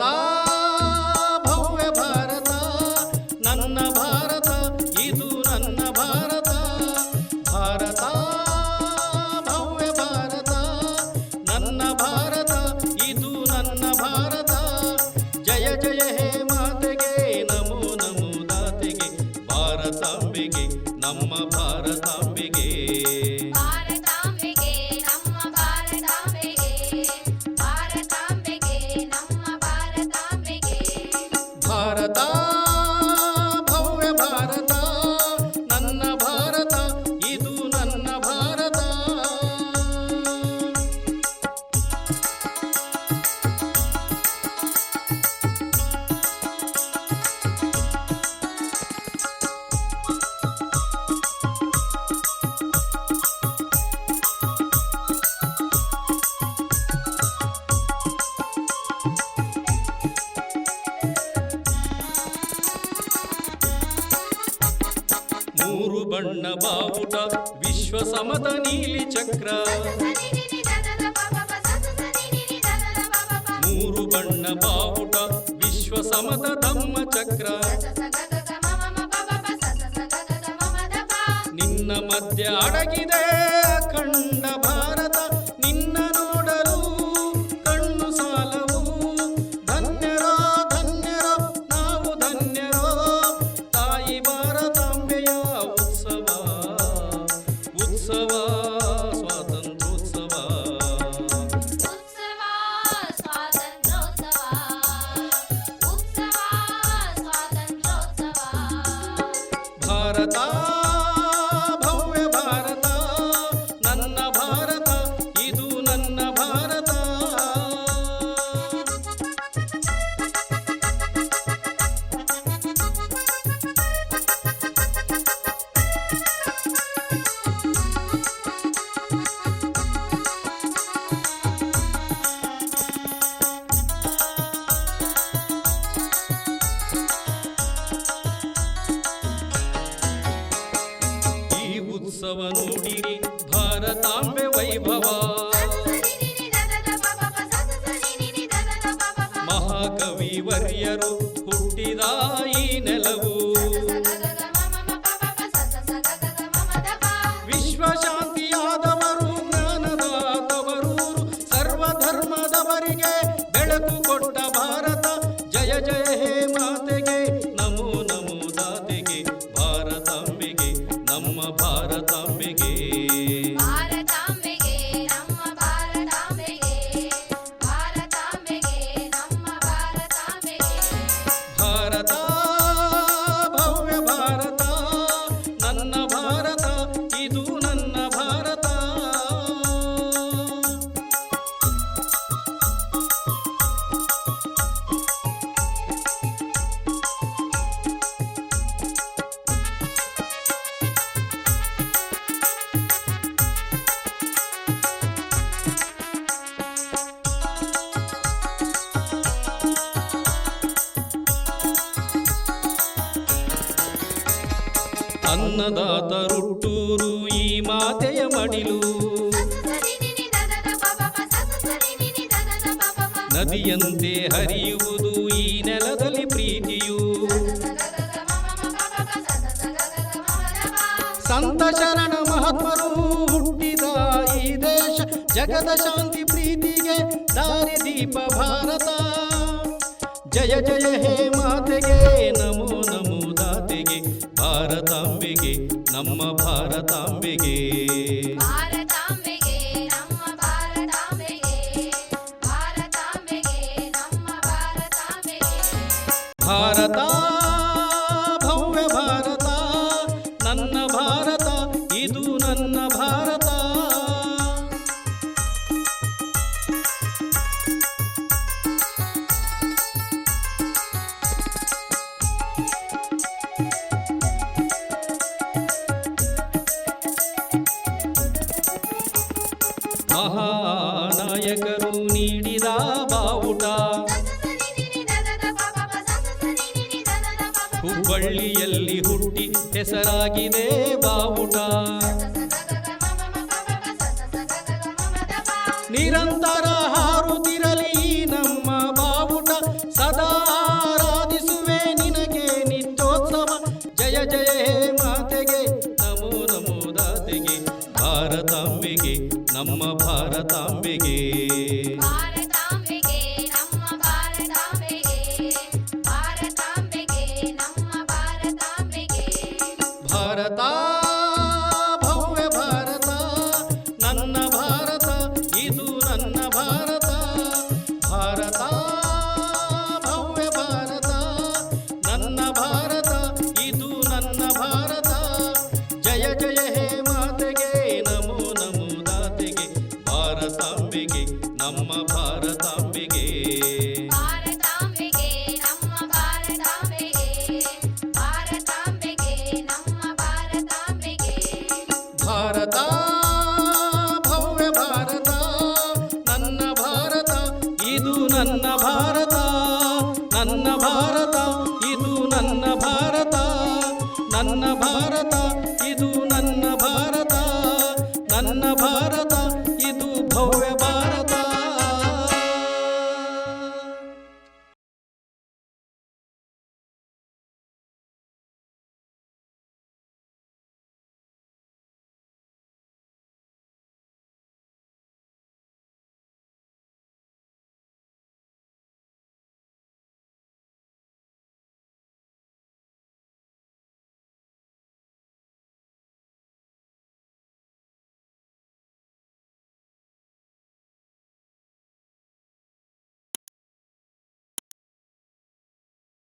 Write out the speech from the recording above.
ಭಾರತ ಭವ್ಯ ಭಾರತ ನನ್ನ ಭಾರತ ಇದು ನನ್ನ ಭಾರತ ಭಾರತ ಭವ್ಯ ಭಾರತ ನನ್ನ ಭಾರತ ಇದು ನನ್ನ ಭಾರತ ಜಯ ಜಯ ಹೇ ಮಾತೆಗೆ ನಮೋ ನಮೋ ದಾತೆಗೆ ಭಾರತಾಂಬೆಗೆ ನಮ್ಮ ಭಾರತಾಂಬೆಗೆ ಭಾರತಾಂಬೆಗೆ ಬಣ್ಣ ಬಾವುಟ, ವಿಶ್ವ ಸಮತ ನೀಲಿ ಚಕ್ರ. ಮೂರು ಬಣ್ಣ ಬಾವುಟ, ವಿಶ್ವ ಸಮತ ಧಮ್ಮ ಚಕ್ರ. ನಿನ್ನ ಮಧ್ಯ ಅಡಗಿದೆ ಭಾರತಾಂಬೆ ವೈಭವ. ಮಹಾಕವಿ ವರ್ಯರು ಹುಟ್ಟಿದ ಈ ನೆಲವು. ವಿಶ್ವಶಾಂತಿಯಾದವರು ಜ್ಞಾನದಾದವರು ಪಪಪ ಸಸ ವಿಶ್ವ ಶಾಂತಿಯಾದವರು ಜ್ಞಾನದಾತವರೂರು ಸರ್ವ ಧರ್ಮದವರಿಗೆ ಬೆಳಕು ಕೊಟ್ಟ ಭಾರತ. ಜಯ ಜಯ ಹೇ ಮಾತೆಗೆ, ನಮೋ ನಮೋ ದಾತೆಗೆ, ಭಾರತಾಂಬೆಗೆ, ನಮ್ಮ ಭಾರತಾಂಬೆಗೆ. ಅನ್ನದಾತರುಟ್ಟೂರು ಈ ಮಾತೆಯ ಮಡಿಲು. ನದಿಯಂತೆ ಹರಿಯುವುದು ಈ ನೆಲದಲ್ಲಿ ಪ್ರೀತಿಯು. ಸಂತ ಶರಣ ಮಹಾತ್ಮರು ಹುಟ್ಟಿದ ಈ ದೇಶ, ಜಗದ ಶಾಂತಿ ಪ್ರೀತಿಗೆ ದಾರಿ ದೀಪ ಭಾರತ. ಜಯ ಜಯ ಹೇ ಮಾತೆಗೆ, ನಮೋ ನಮೋ ದಾತೆಗೆ. ಭಾರತಾಂಬೆಗೆ ನಮ್ಮ ಭಾರತಾಂಬೆಗೆ. ಭಾರತಾಂಬೆಗೆ ನಮ್ಮ ಭಾರತಾಂಬೆಗೆ ಭಾರತಾಂಬೆಗೆ ನಮ್ಮ ಭಾರತಾಂಬೆಗೆ. ಭಾರತ ಮಹಾನಾಯಕರು ನೀಡಿದ ಬಾವುಟ. ಹುಬ್ಬಳ್ಳಿಯಲ್ಲಿ ಹುಟ್ಟಿ ಹೆಸರಾಗಿದೆ ಬಾವುಟ. ನಿರಂತರ ಹಾರುತ್ತಿರಲಿ ನಮ್ಮ ಬಾವುಟ. ಸದಾ ಆರಾಧಿಸುವೆ ನಿನಗೆ ನಿತ್ಯೋತ್ಸವ. ಜಯ ಜಯ ಮಾತೆಗೆ. ನಮೋ ನಮೋ ದಾತೆಗೆ. ಭಾರತಾಂಬೆಗೆ ನಮ್ಮ ಭಾರತಾಂಬೆಗೆ ಭಾರತಾಂಬೆಗೆ ಭಾರತ, ಭವ್ಯ ಭಾರತ, ನನ್ನ ಭಾರತ, ಇದು ನನ್ನ ಭಾರತ ನನ್ನ ಭಾರತ, ಇದು ನನ್ನ ಭಾರತ ನನ್ನ ಭಾರತ, ಇದು